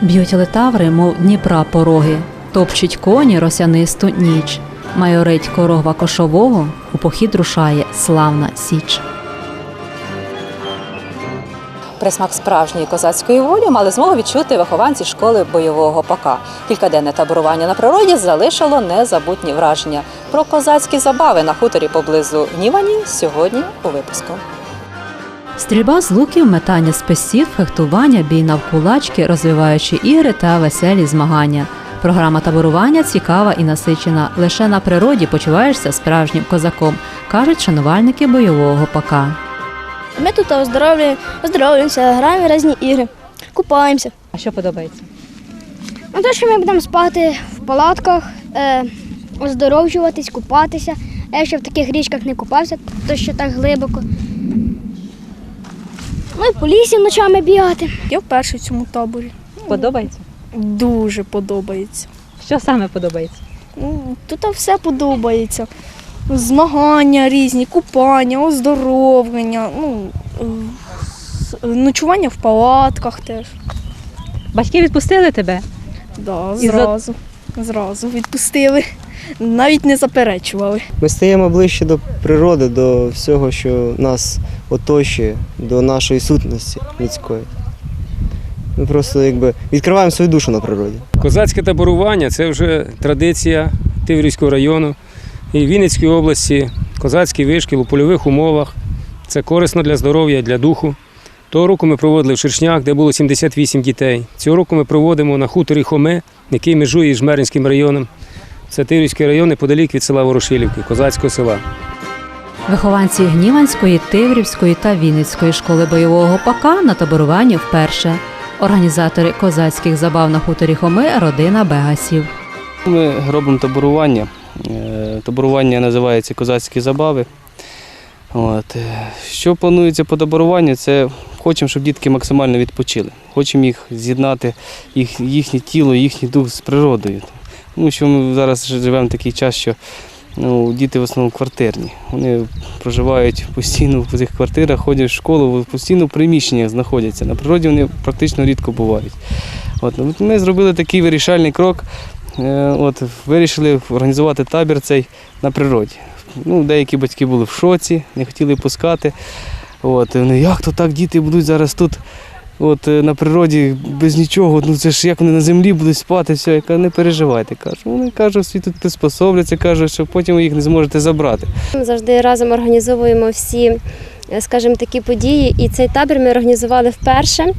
Б'ють летаври, мов Дніпра пороги, топчуть коні росянисту ніч. Майорить корогва кошового, у похід рушає славна січ. Присмак справжньої козацької волі мали змогу відчути вихованці школи бойового ПАКа. Кількаденне таборування на природі залишило незабутні враження. Про козацькі забави на хуторі поблизу Гнівані сьогодні у випуску. Стрільба з луків, метання списів, фехтування, бій навкулачки, розвиваючі ігри та веселі змагання. Програма таборування цікава і насичена. Лише на природі почуваєшся справжнім козаком, кажуть шанувальники бойового ПАКа. Ми тут оздоровлюємо, оздоровлюємося, граємо в різні ігри, купаємося. А що подобається? Ну, те, що ми будемо спати в палатках, е, оздоровлюватись, купатися. Я ще в таких річках не купався, то що так глибоко. Ну і по лісі ночами бігати. Я вперше в цьому таборі. Подобається? Дуже подобається. Що саме подобається? Ну, Тут все подобається. Змагання різні, купання, оздоровлення, ну, е, ночування в палатках теж. Батьки відпустили тебе? Да, зразу. Зразу відпустили. Навіть не заперечували. Ми стаємо ближче до природи, до всього, що нас оточує, до нашої сутності людської. Ми просто якби відкриваємо свою душу на природі. Козацьке таборування це вже традиція Тиврівського району і Вінницької області. Козацький вишкіл у польових умовах. Це корисно для здоров'я, для духу. Того року ми проводили в Шершнях, де було 78 дітей. Цього року ми проводимо на хуторі Хоми, який межує із Жмеринським районом. Це Тиврівський район неподалік від села Ворошилівки, козацького села. Вихованці Гніванської, Тиврівської та Вінницької школи бойового ПАКа на таборуванні вперше. Організатори козацьких забав на хуторі Хоми родина Бегасів. Ми робимо таборування. Е, Таборування називається Козацькі забави. От. е, Що планується по таборуванню, це хочемо, щоб дітки максимально відпочили. Хочемо їх з'єднати, їх, їхнє тіло, їхній дух з природою. Тому що ми зараз живемо в такий час, що ну, діти в основному квартирні. Вони проживають постійно в цих квартирах, ходять в школу, постійно в приміщеннях знаходяться. На природі вони практично рідко бувають. От, ну, ми зробили такий вирішальний крок. Е, От, вирішили організувати табір цей на природі. Ну, деякі батьки були в шоці, не хотіли пускати. От, вони, як то так діти будуть зараз тут от, е, на природі без нічого, ну це ж як вони на землі будуть спати, все. Я кажу, не переживайте. Кажу. Вони кажуть, всі тут приспособляться, кажуть, що потім ви їх не зможете забрати. Ми завжди разом організовуємо всі, е, скажімо, такі події. І цей табір ми організували вперше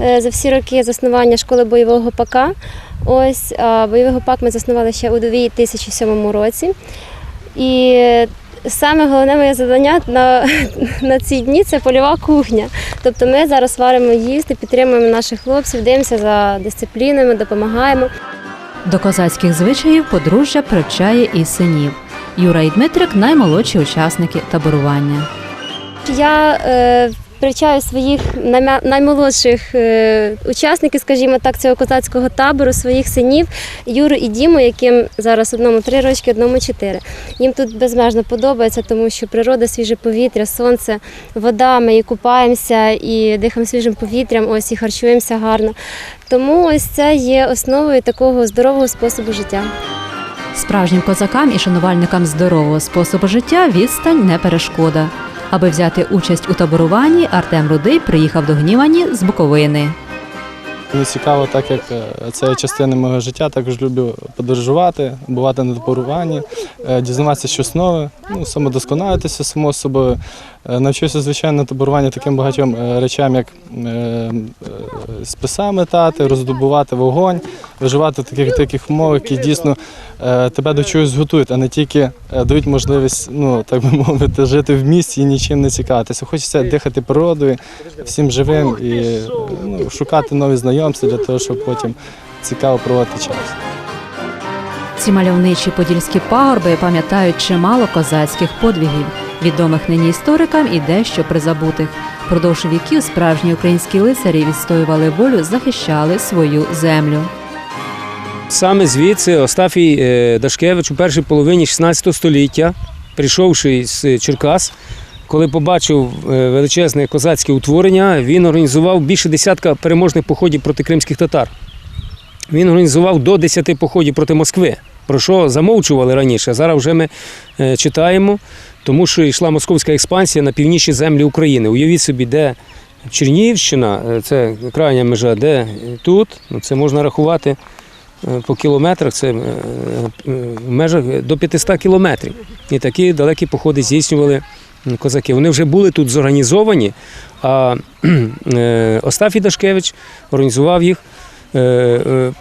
е, за всі роки заснування школи бойового ПАКа. Ось бойовий пак ми заснували ще у 2007 році. І саме головне моє завдання на, на ці дні це польова кухня. Тобто ми зараз варимо їсти, підтримуємо наших хлопців, дивимося за дисциплінами, допомагаємо. До козацьких звичаїв подружжя привчає і синів. Юра і Дмитрик наймолодші учасники таборування. Я е, привчаю своїх наймолодших е, учасників, скажімо так, цього козацького табору, своїх синів Юру і Діму, яким зараз одному три рочки, одному чотири. Їм тут безмежно подобається, тому що природа, свіже повітря, сонце, вода, ми і купаємося, і дихаємо свіжим повітрям, ось і харчуємося гарно. Тому ось це є основою такого здорового способу життя. Справжнім козакам і шанувальникам здорового способу життя відстань не перешкода. Аби взяти участь у таборуванні, Артем Рудий приїхав до Гнівані з Буковини. Мені цікаво, так як е, це частина мого життя, також люблю подорожувати, бувати на таборуванні, е, дізнаватися щось нове, ну, самодосконалитися само собою. Е, Навчився, звичайно, на таборуванні таким багатьом е, речам, як е, е, списа метати, роздобувати вогонь, виживати в таких таких умовах, які дійсно тебе до чогось готують, а не тільки дають можливість, ну так би мовити, жити в місті і нічим не цікавитися. Хочеться дихати природою, всім живим і ну, шукати нові знайомства для того, щоб потім цікаво проводити час. Ці мальовничі подільські пагорби пам'ятають чимало козацьких подвігів, відомих нині історикам і дещо призабутих. Продовж віків справжні українські лицарі відстоювали волю, захищали свою землю. Саме звідси Остафій е, Дашкевич у першій половині 16 століття, прийшовши з Черкас, коли побачив е, величезне козацьке утворення, він організував більше десятка переможних походів проти кримських татар. Він організував до 10 походів проти Москви, про що замовчували раніше. Зараз вже ми е, читаємо, тому що йшла московська експансія на північні землі України. Уявіть собі, де Чернігівщина, е, це крайня межа, де тут, ну, це можна рахувати е, по кілометрах, це е, в межах до 500 кілометрів. І такі далекі походи здійснювали козаки. Вони вже були тут зорганізовані, а Остафій Дашкевич організував їх.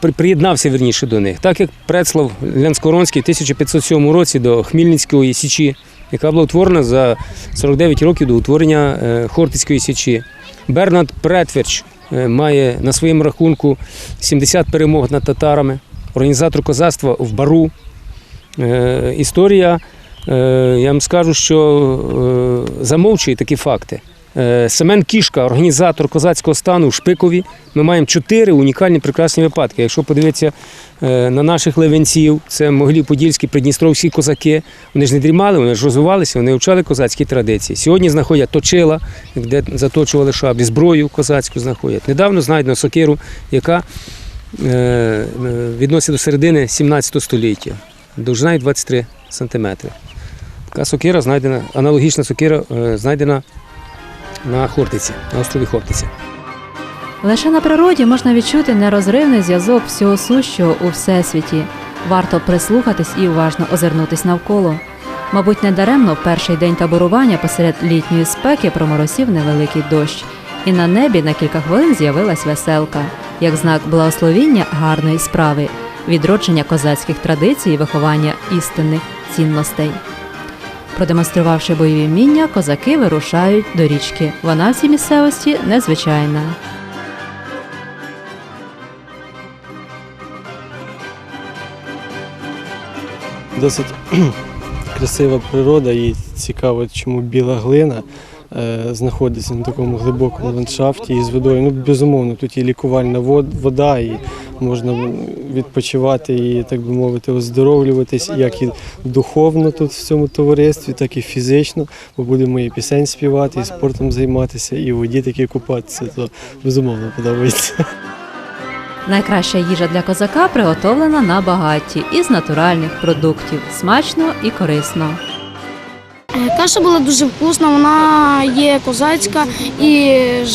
при- Приєднався вірніше до них, так як Прецлав Лянскоронський в 1507 році до Хмільницької січі, яка була утворена за 49 років до утворення е, Хортицької січі. Бернард Претверч е, має на своєму рахунку 70 перемог над татарами, організатор козацтва в Бару. Е, Історія, я вам скажу, що замовчує такі факти. Е, Семен Кішка, організатор козацького стану в Шпикові. Ми маємо чотири унікальні прекрасні випадки. Якщо подивитися е, на наших левенців, це могилів подільські, придністровські козаки. Вони ж не дрімали, вони ж розвивалися, вони вчали козацькі традиції. Сьогодні знаходять точила, де заточували шаблі, зброю козацьку знаходять. Недавно знайдено сокиру, яка е, е, відносить до середини 17 століття. Довжина 23 сантиметри. Така сокира знайдена, аналогічна сокира знайдена на Хортиці, на острові Хортиці. Лише на природі можна відчути нерозривний зв'язок всього сущого у всесвіті. Варто прислухатись і уважно озирнутись навколо. Мабуть, недаремно перший день таборування посеред літньої спеки проморосів невеликий дощ, і на небі на кілька хвилин з'явилась веселка, як знак благословіння гарної справи, відродження козацьких традицій виховання істинних цінностей. Продемонструвавши бойові вміння, козаки вирушають до річки. Вона в цій місцевості незвичайна. Досить красива природа і цікаво, чому біла глина е, знаходиться на такому глибокому ландшафті і з водою. Ну, безумовно, тут є лікувальна вода, і можна відпочивати і, так би мовити, оздоровлюватись як і духовно тут в цьому товаристві, так і фізично. Бо будемо і пісень співати, і спортом займатися, і в воді таки купатися. То безумовно подобається. Найкраща їжа для козака приготовлена на багатті із натуральних продуктів, смачно і корисно. Е, Каша була дуже вкусна, вона є козацька і е,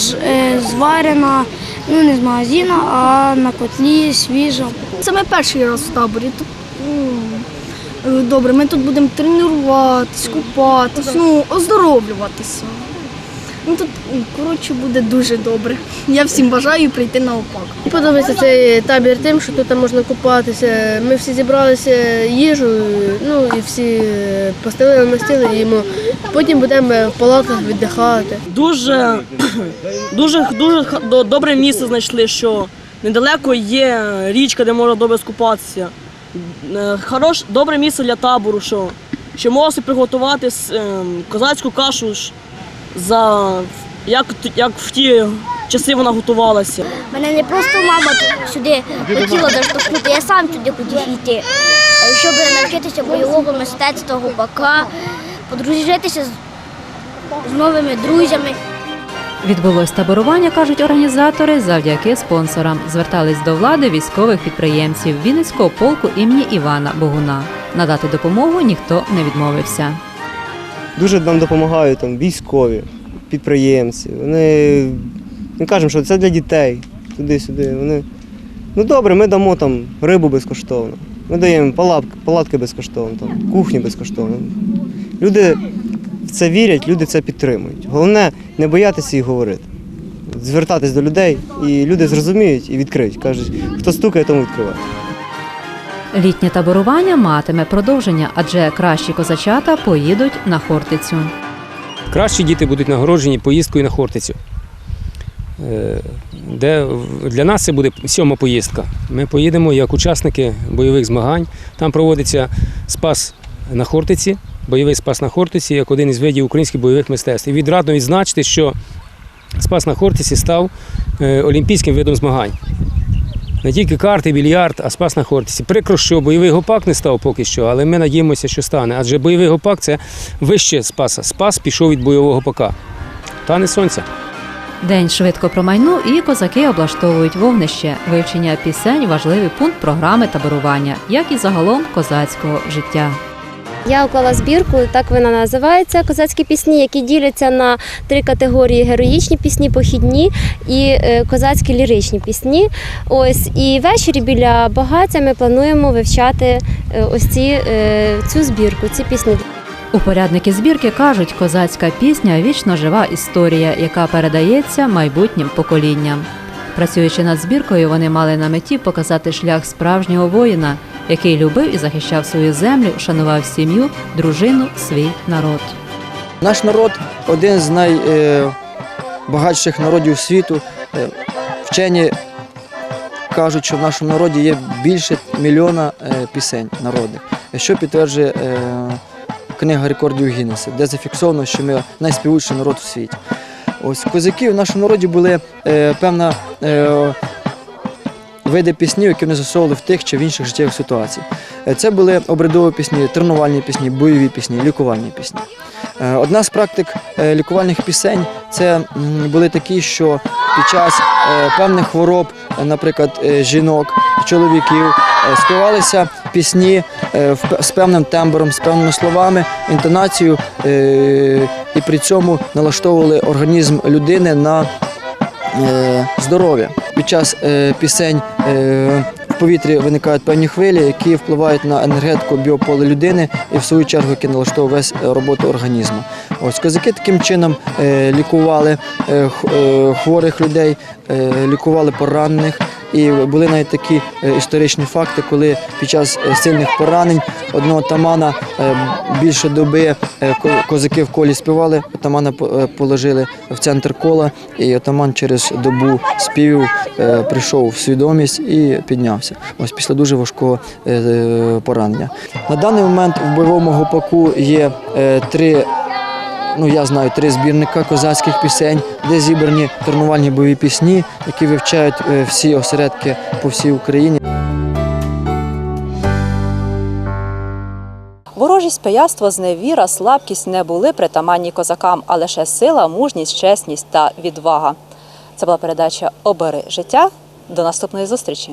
зварена ну, не з магазину, а на котлі свіжа. Це ми перший раз в таборі. Добре, ми тут будемо тренуватися, купатися, ну, оздоровлюватися. Ну тут, коротше, буде дуже добре. Я всім бажаю прийти на ОПАК. Подобається цей табір тим, що тут можна купатися. Ми всі зібралися їжу, ну і всі постелили на стіли і їмо. Потім будемо в палатках віддихати. дуже, дуже, дуже добре місце знайшли, що недалеко є річка, де можна добре скупатися. Е, Хорош, добре місце для табору, що, що можна приготувати ем, козацьку кашу ж за як, як в ті часи вона готувалася. Мене не просто мама сюди хотіла заштовхнути, я сам туди хотів йти, щоб навчитися бойового мистецтва, гупака, подружитися з, з новими друзями. Відбулось таборування, кажуть організатори, завдяки спонсорам. Звертались до влади військових підприємців Вінницького полку імені Івана Богуна. Надати допомогу ніхто не відмовився. Дуже нам допомагають там військові, підприємці. Вони ми кажемо, що це для дітей. Туди-сюди. Вони. Ну добре, ми дамо там рибу безкоштовно. Ми даємо палатки, палатки безкоштовно, там, кухню безкоштовно. Люди в це вірять, люди це підтримують. Головне не боятися і говорити. Звертатись до людей, і люди зрозуміють і відкриють. Кажуть, хто стукає, тому відкриває. Літнє таборування матиме продовження, адже кращі козачата поїдуть на Хортицю. Кращі діти будуть нагороджені поїздкою на Хортицю. Е, Де для нас це буде сьома поїздка. Ми поїдемо як учасники бойових змагань. Там проводиться спас на Хортиці, бойовий спас на Хортиці, як один із видів українських бойових мистецтв. І відрадно відзначити, що спас на Хортиці став е, олімпійським видом змагань. Не тільки карти, більярд, а спас на Хортиці. Прикро, що бойовий гопак не став поки що, але ми надіємося, що стане. Адже бойовий гопак це вище спаса. Спас пішов від бойового гопака. Та не сонця. День швидко промайнув, і козаки облаштовують вогнище. Вивчення пісень важливий пункт програми таборування, як і загалом козацького життя. Я уклала збірку, так вона називається Козацькі пісні, які діляться на три категорії: героїчні пісні, похідні і е, козацькі ліричні пісні. Ось і ввечері біля багаття ми плануємо вивчати е, ось ці е, цю збірку, ці пісні. Упорядники збірки кажуть, козацька пісня вічно жива історія, яка передається майбутнім поколінням. Працюючи над збіркою, вони мали на меті показати шлях справжнього воїна, який любив і захищав свою землю, шанував сім'ю, дружину, свій народ. Наш народ один з найбагатших народів світу. Е, Вчені кажуть, що в нашому народі є більше мільйона е, пісень народних, що підтверджує е, книга рекордів Гіннеса, де зафіксовано, що ми найспівучий народ у світі. Ось козаки в нашому народі були е, певна. Види пісні, які вони засовували в тих чи в інших життєвих ситуаціях. Е, Це були обрядові пісні, тренувальні пісні, бойові пісні, лікувальні пісні. Е, Одна з практик е, лікувальних пісень це були такі, що під час певних хвороб, наприклад, жінок, чоловіків, співалися пісні з певним тембром, з певними словами, інтонацією, і при цьому налаштовували організм людини на здоров'я. Під час е, пісень е, в повітрі виникають певні хвилі, які впливають на енергетику біополе людини і в свою чергу які весь е, роботу організму. Ось козаки таким чином лікували хворих людей, лікували поранених. І були навіть такі е, історичні факти, коли під час е, сильних поранень одного тамана е, більше доби козаки в колі співали, отамана по- положили в центр кола, і отаман через добу співів прийшов в свідомість і піднявся. Ось після дуже важкого поранення. На даний момент в бойовому гопаку є три. Ну, я знаю три збірника козацьких пісень, де зібрані тренувальні бойові пісні, які вивчають е, всі осередки по всій Україні. Ворожість, пияцтво, зневіра, слабкість не були притаманні козакам, а лише сила, мужність, чесність та відвага. Це була передача Обери життя. До наступної зустрічі.